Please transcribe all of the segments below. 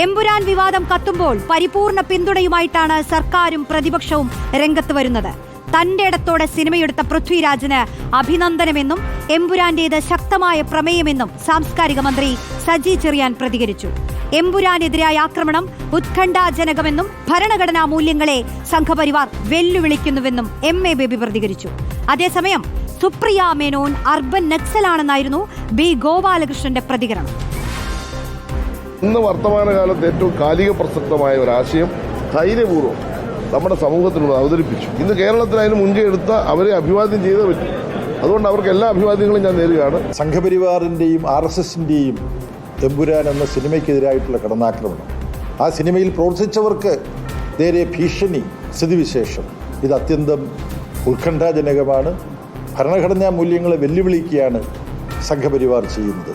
എമ്പുരാൻ വിവാദം കത്തുമ്പോൾ പരിപൂർണ പിന്തുണയുമായിട്ടാണ് സർക്കാരും പ്രതിപക്ഷവും രംഗത്ത് വരുന്നത്. തന്റെ ഇടത്തോടെ സിനിമയെടുത്ത പൃഥ്വിരാജിന് അഭിനന്ദനമെന്നും എമ്പുരാന്റേത് ശക്തമായ പ്രമേയമെന്നും സാംസ്കാരിക മന്ത്രി സജി ചെറിയാൻ പ്രതികരിച്ചു. എമ്പുരാനെതിരായ ആക്രമണം ഉത്കണ്ഠാജനകമെന്നും ഭരണഘടനാ മൂല്യങ്ങളെ സംഘപരിവാർ വെല്ലുവിളിക്കുന്നുവെന്നും എം എ ബേബി പ്രതികരിച്ചു. അതേസമയം സുപ്രിയ മേനോൻ അർബൻ നക്സലാണെന്നായിരുന്നു ബി ഗോപാലകൃഷ്ണന്റെ പ്രതികരണം. ഇന്ന് വർത്തമാനകാലത്ത് ഏറ്റവും കാലിക പ്രസക്തമായ ഒരു ആശയം ധൈര്യപൂർവം നമ്മുടെ സമൂഹത്തിനോട് അവതരിപ്പിച്ചു. ഇന്ന് കേരളത്തിൽ അതിന് മുൻകൈ എടുത്ത അവരെ അഭിവാദ്യം ചെയ്തേ പറ്റും. അതുകൊണ്ട് അവർക്ക് എല്ലാ അഭിവാദ്യങ്ങളും ഞാൻ നേരുകയാണ്. സംഘപരിവാറിന്റെയും ആർ എസ് എസിന്റെയും എമ്പുരാൻ എന്ന സിനിമയ്ക്കെതിരായിട്ടുള്ള കടന്നാക്രമണം. ആ സിനിമയിൽ പ്രവർത്തിച്ചവർക്ക് നേരെ ഭീഷണി സ്ഥിതിവിശേഷം. ഇത് അത്യന്തം ഉത്കണ്ഠാജനകമാണ്. ഭരണഘടനാ മൂല്യങ്ങളെ വെല്ലുവിളിക്കുകയാണ് സംഘപരിവാർ ചെയ്യുന്നത്.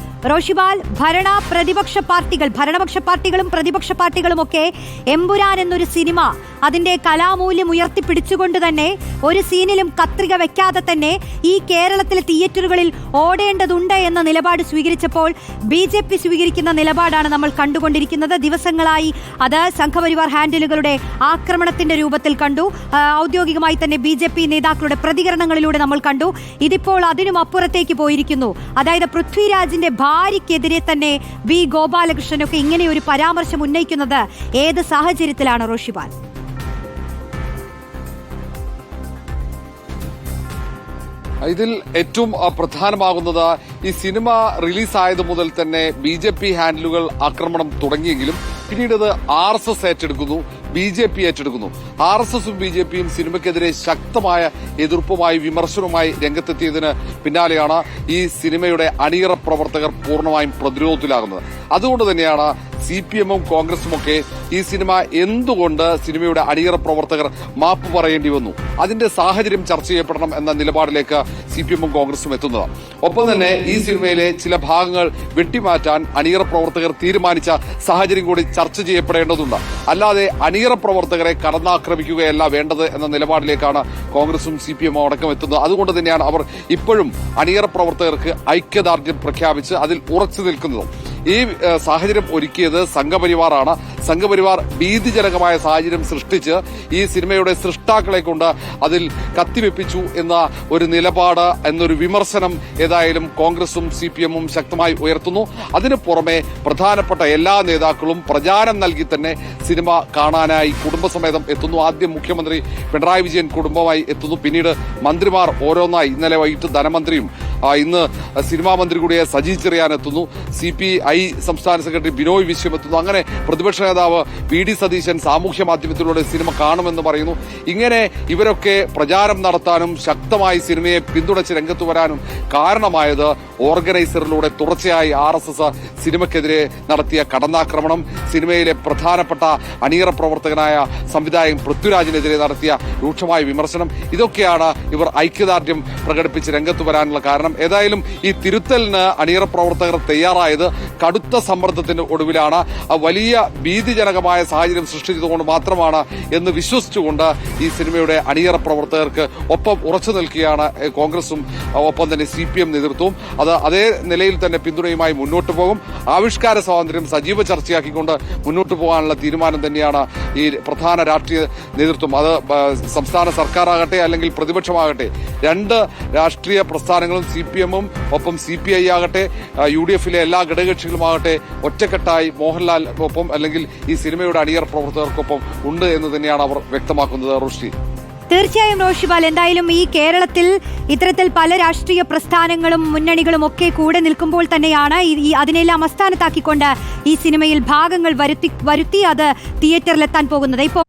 റോഷിബാൽ ഭരണ പ്രതിപക്ഷ പാർട്ടികൾ ഭരണപക്ഷ പാർട്ടികളും പ്രതിപക്ഷ പാർട്ടികളും ഒക്കെ എമ്പുരാൻ എന്നൊരു സിനിമ അതിന്റെ കലാമൂല്യം ഉയർത്തിപ്പിടിച്ചുകൊണ്ട് തന്നെ ഒരു സീനിലും കത്രിക വെക്കാതെ തന്നെ ഈ കേരളത്തിലെ തിയേറ്ററുകളിൽ ഓടേണ്ടതുണ്ട് എന്ന നിലപാട് സ്വീകരിച്ചപ്പോൾ ബി ജെ പി സ്വീകരിക്കുന്ന നിലപാടാണ് നമ്മൾ കണ്ടുകൊണ്ടിരിക്കുന്നത്. ദിവസങ്ങളായി അത് സംഘപരിവാർ ഹാൻഡിലുകളുടെ ആക്രമണത്തിന്റെ രൂപത്തിൽ കണ്ടു. ഔദ്യോഗികമായി തന്നെ ബി ജെ പി നേതാക്കളുടെ പ്രതികരണങ്ങളിലൂടെ നമ്മൾ കണ്ടു. ഇതിപ്പോൾ അതിനും അപ്പുറത്തേക്ക് പോയിരിക്കുന്നു. അതായത് പൃഥ്വിരാജിന്റെ ഭാര്യയ്ക്കെതിരെ തന്നെ വി ഗോപാലകൃഷ്ണനൊക്കെ ഇങ്ങനെ ഒരു പരാമർശം ഉന്നയിക്കുന്നത് ഏത് സാഹചര്യത്തിലാണ് റോഷിബാൽ? ഇതിൽ ഏറ്റവും പ്രധാനമാകുന്നത് ഈ സിനിമ റിലീസായത് മുതൽ തന്നെ ബി ജെ പി ഹാൻഡിലുകൾ ആക്രമണം തുടങ്ങിയെങ്കിലും പിന്നീട് അത് ആർ എസ് എസ് ഏറ്റെടുക്കുന്നു. ബി ജെ പി ഏറ്റെടുക്കുന്നു. ആർ എസ് എസും ബി ജെ പിയും സിനിമയ്ക്കെതിരെ ശക്തമായ എതിർപ്പുമായി വിമർശനവുമായി രംഗത്തെത്തിയതിന് പിന്നാലെയാണ് ഈ സിനിമയുടെ അണിയറ പ്രവർത്തകർ പൂർണമായും പ്രതിരോധത്തിലാകുന്നത്. അതുകൊണ്ട് തന്നെയാണ് സി പി എമ്മും കോൺഗ്രസും ഒക്കെ ഈ സിനിമ എന്തുകൊണ്ട് സിനിമയുടെ അണിയറ പ്രവർത്തകർ മാപ്പ് പറയേണ്ടി വന്നു? അതിന്റെ സാഹചര്യം ചർച്ച ചെയ്യപ്പെടണം എന്ന നിലപാടിലേക്ക് സി പി എമ്മും കോൺഗ്രസും എത്തുന്നത്. ഒപ്പം തന്നെ ഈ സിനിമയിലെ ചില ഭാഗങ്ങൾ വെട്ടിമാറ്റാൻ അണിയറ പ്രവർത്തകർ തീരുമാനിച്ച സാഹചര്യം കൂടി ചർച്ച ചെയ്യപ്പെടേണ്ടതുണ്ട്. അല്ലാതെ അണിയറ പ്രവർത്തകരെ കടന്നാക്രമിക്കുകയല്ല വേണ്ടത് എന്ന നിലപാടിലേക്കാണ് കോൺഗ്രസും സി പി എമ്മും അടക്കം എത്തുന്നത്. അതുകൊണ്ട് തന്നെയാണ് അവർ ഇപ്പോഴും അണിയറ പ്രവർത്തകർക്ക് ഐക്യദാർഢ്യം പ്രഖ്യാപിച്ച് അതിൽ ഉറച്ചു നിൽക്കുന്നത്. ഈ സാഹചര്യം ഒരുക്കിയത് സംഘപരിവാറാണ്. സംഘപരിവാർ ഭീതിജനകമായ സാഹചര്യം സൃഷ്ടിച്ച് ഈ സിനിമയുടെ സൃഷ്ടാക്കളെ കൊണ്ട് അതിൽ കത്തിവെപ്പിച്ചു എന്ന ഒരു നിലപാട് എന്നൊരു വിമർശനം ഏതായാലും കോൺഗ്രസും സി പി എമ്മും ശക്തമായി ഉയർത്തുന്നു. അതിനു പുറമെ പ്രധാനപ്പെട്ട എല്ലാ നേതാക്കളും പ്രചാരം നൽകി തന്നെ സിനിമ കാണാനായി കുടുംബസമേതം എത്തുന്നു. ആദ്യം മുഖ്യമന്ത്രി പിണറായി വിജയൻ കുടുംബമായി എത്തുന്നു. പിന്നീട് മന്ത്രിമാർ ഓരോന്നായി. ഇന്നലെ വൈകിട്ട് ധനമന്ത്രിയും ഇന്ന് സിനിമാ മന്ത്രി കൂടിയ സജി ചെറിയാൻ എത്തുന്നു. സി പി ഐ സംസ്ഥാന സെക്രട്ടറി ബിനോയ് വിശ്വം എത്തുന്നു. അങ്ങനെ പ്രതിപക്ഷ നേതാവ് വി ഡി സതീശൻ സാമൂഹ്യ മാധ്യമത്തിലൂടെ സിനിമ കാണുമെന്ന് പറയുന്നു. ഇങ്ങനെ ഇവരൊക്കെ പ്രചാരം നടത്താനും ശക്തമായി സിനിമയെ പിന്തുണച്ച് രംഗത്ത് വരാനും കാരണമായത് ഓർഗനൈസറിലൂടെ തുടർച്ചയായി ആർ എസ് എസ് സിനിമയ്ക്കെതിരെ നടത്തിയ കടന്നാക്രമണം സിനിമയിലെ പ്രധാനപ്പെട്ട അണിയറ പ്രവർത്തകനായ സംവിധായകൻ പൃഥ്വിരാജിനെതിരെ നടത്തിയ രൂക്ഷമായ വിമർശനം ഇതൊക്കെയാണ് ഇവർ ഐക്യദാർഢ്യം പ്രകടിപ്പിച്ച് രംഗത്ത് വരാനുള്ള കാരണം. ഏതായാലും ഈ തിരുത്തലിന് അണിയറ പ്രവർത്തകർ തയ്യാറായത് കടുത്ത സമ്മർദ്ദത്തിന് ഒടുവിലാണ്. വലിയ ഭീതിജനകമായ സാഹചര്യം സൃഷ്ടിച്ചതുകൊണ്ട് മാത്രമാണ് എന്ന് വിശ്വസിച്ചുകൊണ്ട് ഈ സിനിമയുടെ അണിയറ പ്രവർത്തകർക്ക് ഒപ്പം ഉറച്ചു നിൽക്കുകയാണ് കോൺഗ്രസും ഒപ്പം തന്നെ സി പി എം നേതൃത്വവും. അത് അതേ നിലയിൽ തന്നെ പിന്തുണയുമായി മുന്നോട്ട് പോകും. ആവിഷ്കാര സ്വാതന്ത്ര്യം സജീവ ചർച്ചയാക്കിക്കൊണ്ട് മുന്നോട്ട് പോകാനുള്ള തീരുമാനം തന്നെയാണ് ഈ പ്രധാന രാഷ്ട്രീയ നേതൃത്വം. അത് സംസ്ഥാന സർക്കാരാകട്ടെ അല്ലെങ്കിൽ പ്രതിപക്ഷമാകട്ടെ രണ്ട് രാഷ്ട്രീയ പ്രസ്ഥാനങ്ങളും സി പി എമ്മും ഒപ്പം സി പി ഐ ആകട്ടെ യു ഡി എഫിലെ എല്ലാ ഘടകകക്ഷികളുമാകട്ടെ ഒറ്റക്കെട്ടായി മോഹൻലാൽ ഒപ്പം അല്ലെങ്കിൽ ഈ സിനിമയുടെ അണിയർ പ്രവർത്തകർക്കൊപ്പം ഉണ്ട് എന്ന് തന്നെയാണ് അവർ വ്യക്തമാക്കുന്നത്. റോഷി തീർച്ചയായും റോഷിബാൽ എന്തായാലും ഈ കേരളത്തിൽ ഇത്തരത്തിൽ പല രാഷ്ട്രീയ പ്രസ്ഥാനങ്ങളും മുന്നണികളും ഒക്കെ കൂടെ നിൽക്കുമ്പോൾ തന്നെയാണ് ഈ അതിനെല്ലാം അസ്ഥാനത്താക്കിക്കൊണ്ട് ഈ സിനിമയിൽ ഭാഗങ്ങൾ വരുത്തി വരുത്തി അത് തിയേറ്ററിലെത്താൻ പോകുന്നത്. ഇപ്പോൾ